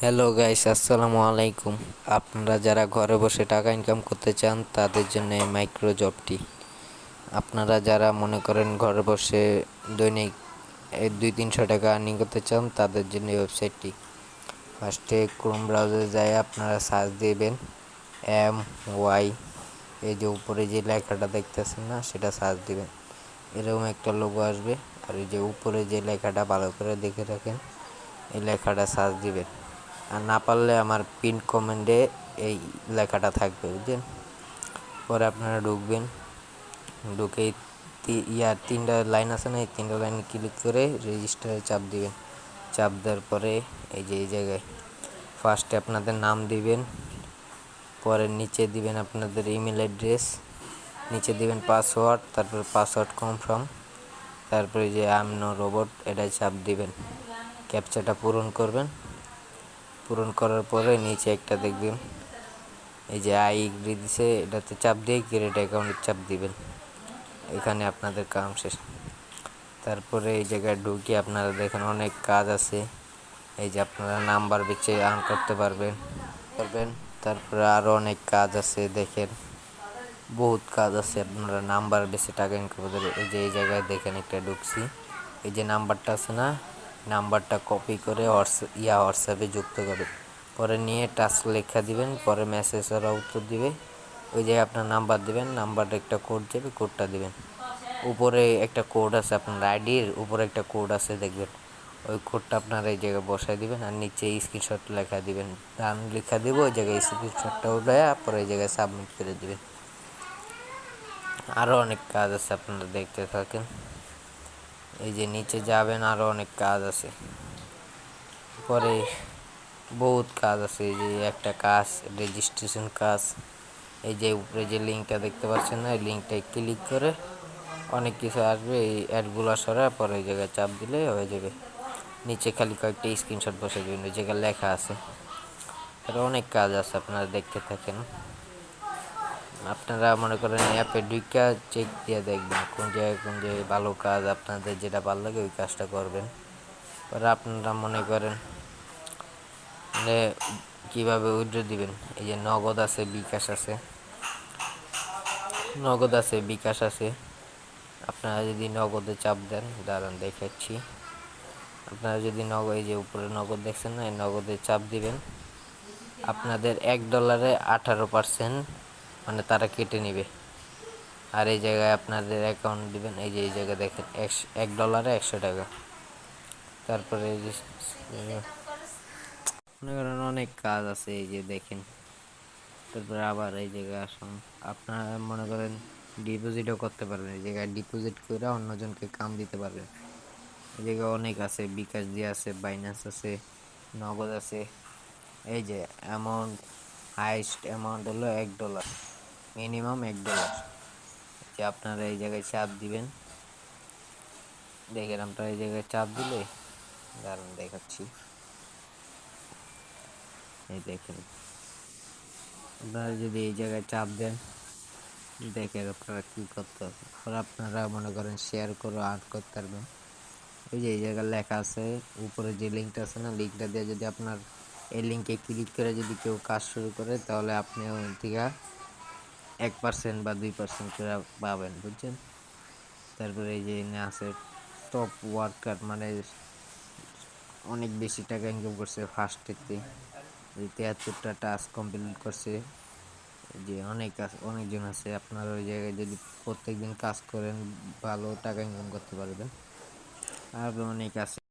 Hello guys আসসালামু আলাইকুম। আপনারা যারা ঘরে বসে টাকা ইনকাম করতে চান, তাদের জন্য মাইক্রো জবটি আপনারা যারা মনে করেন ঘরে বসে দৈনিক দুই তিনশো টাকা আর্নিং করতে চান, তাদের জন্য ওয়েবসাইটটি ফার্স্টে ক্রোম ব্রাউজারে যায় আপনারা সার্চ দিবেন এম ওয়াই এই যে উপরে যে লেখাটা দেখতেছেন না, সেটা সার্চ দিবেন। এরকম একটা লোগো আসবে। আর এই যে উপরে যে লেখাটা ভালো করে দেখে রাখেন, এই লেখাটা সার্চ দিবেন। আর না পারলে আমার পিন কমেন্টে এই লেখাটা থাকবে বুঝলেন পরে আপনারা ঢুকবেন। ঢুকে ইয়ার তিনটা লাইন আছে না, এই তিনটা লাইন ক্লিক করে রেজিস্টারে চাপ দিবেন। চাপ দেওয়ার পরে এই যে, এই জায়গায় ফার্স্টে আপনাদের নাম দিবেন, পরে নিচে দিবেন আপনাদের ইমেল অ্যাড্রেস, নিচে দিবেন পাসওয়ার্ড, তারপর পাসওয়ার্ড কনফার্ম, তারপরে যে আম নো রোবট এটা চাপ দিবেন। ক্যাপচাটা পূরণ করবেন। পূরণ করার পরে নিচে একটা দেখবেন, এই যে আই এগ্রি দিছে, এটাতে চাপ দিয়ে ক্রেডিট অ্যাকাউন্টে চাপ দিবেন। এখানে আপনাদের কাম শেষ। তারপরে এই জায়গায় ঢুকে আপনারা দেখেন অনেক কাজ আছে। এই যে আপনারা নাম্বার বেচে আর্ন করতে পারবেন পারবেন। তারপরে আরও অনেক কাজ আছে, দেখেন। বহুত কাজ আছে, আপনারা নাম্বার বেশি টাকা ইনকাম করতে এই যে এই জায়গায় দেখেন একটা ঢুকছি। এই যে নাম্বারটা আছে না নাম্বারটা কপি করে ইয়া হোয়াটসঅ্যাপে যুক্ত করবেন পরে নিয়ে টাস্ক লেখা দিবেন, পরে মেসেজ ওরা উত্তর দিবে। ওই জায়গায় আপনার নাম্বার দিবেন, নাম্বারটা একটা কোড যাবে কোডটা দিবেন। উপরে একটা কোড আছে আপনার আইডির, উপরে একটা কোড আছে দেখবেন। ওই কোডটা আপনারা এই জায়গায় বসাই দিবেন আর নিচে স্ক্রিনশট লেখা দিবেন। রান লেখা দিব, ওই জায়গায় স্ক্রিনশটটা উঠে পরে এই জায়গায় সাবমিট করে দিবেন। আরও অনেক কাজ আছে আপনারা দেখতে থাকেন। এই যে নিচে যাবেন আরও অনেক কাজ আছে। পরে বহুত কাজ আছে, এই যে একটা কাজ রেজিস্ট্রেশন কাজ। এই যে উপরে যে লিঙ্কটা দেখতে পাচ্ছেন না, এই লিঙ্কটায় ক্লিক করে অনেক কিছু আসবে। এই অ্যাডগুলো সরা পরে ওই জায়গায় চাপ দিলে হয়ে যাবে। নিচে খালি কয়েকটা স্ক্রিনশট বসে দেবেন ওই জায়গায় লেখা আছে। আর অনেক কাজ আছে, আপনারা দেখতে থাকেন। আপনারা মনে করেন অ্যাপে ঢুকা চেক দিয়ে দেখবেন কোন জায়গায় কোন জায়গায় ভালো কাজ আপনাদের যেটা ভালো লাগে ওই কাজটা করবেন। পরে আপনারা মনে করেন মানে কীভাবে উইড্রো দিবেন, এই যে নগদ আছে, বিকাশ আছে। নগদ আছে, বিকাশ আছে। আপনারা যদি নগদে চাপ দেন, দাঁড়ান দেখাচ্ছি। আপনারা যদি নগদ এই যে উপরে নগদ দেখছেন না, এই নগদে চাপ দিবেন। আপনাদের এক ডলারে আঠারো পার্সেন্ট মানে তারা কেটে নিবে। আর এই জায়গায় আপনাদের অ্যাকাউন্ট দিবেন, এই যে, এই জায়গায় দেখেন এক ডলারে একশো টাকা। তারপরে এই যে, মনে করেন অনেক কাজ আছে, এই যে দেখেন। তারপরে আবার এই জায়গায় আসুন। আপনারা মনে করেন ডিপোজিটও করতে পারবেন, এই জায়গায় ডিপোজিট করে অন্যজনকে কাম দিতে পারবেন। এই জায়গায় অনেক আছে, বিকাশ দিয়ে আছে বাইন্যান্স আছে, নগদ আছে। এই যে অ্যামাউন্ট হাইস্ট অ্যামাউন্ট হলো এক ডলার মিনিমাম এক ডলার যে আপনারা এই জায়গায় চাপ দিবেন, দেখেন আপনারা এই জায়গায় চাপ দিলে, দারুণ দেখাচ্ছি। এই দেখেন, আপনারা যদি এই জায়গায় চাপ দেন, দেখেন আপনারা কী করতে হবে। আপনারা মনে করেন শেয়ার করে আর্ট করতে পারবেন। ওই যে এই জায়গায় লেখা আছে, উপরে যে লিঙ্কটা আছে না লিঙ্কটা দিয়ে যদি আপনার এই লিঙ্কে ক্লিক করে যদি কেউ কাজ শুরু করে, তাহলে আপনি ওই থেকে এক পার্সেন্ট বা দুই পার্সেন্ট করে পাবেন, বুঝছেন? তারপরে এই যে এনে আছে টপ ওয়ার্কার মানে অনেক বেশি টাকা ইনকাম করছে ফার্স্টেতে তিয়াত্তরটা টাস্ক কমপ্লিট করছে। যে অনেক অনেকজন আছে, আপনার ওই জায়গায় যদি প্রত্যেক দিন কাজ করেন, ভালো টাকা ইনকাম করতে পারবেন। আর অনেক আছে।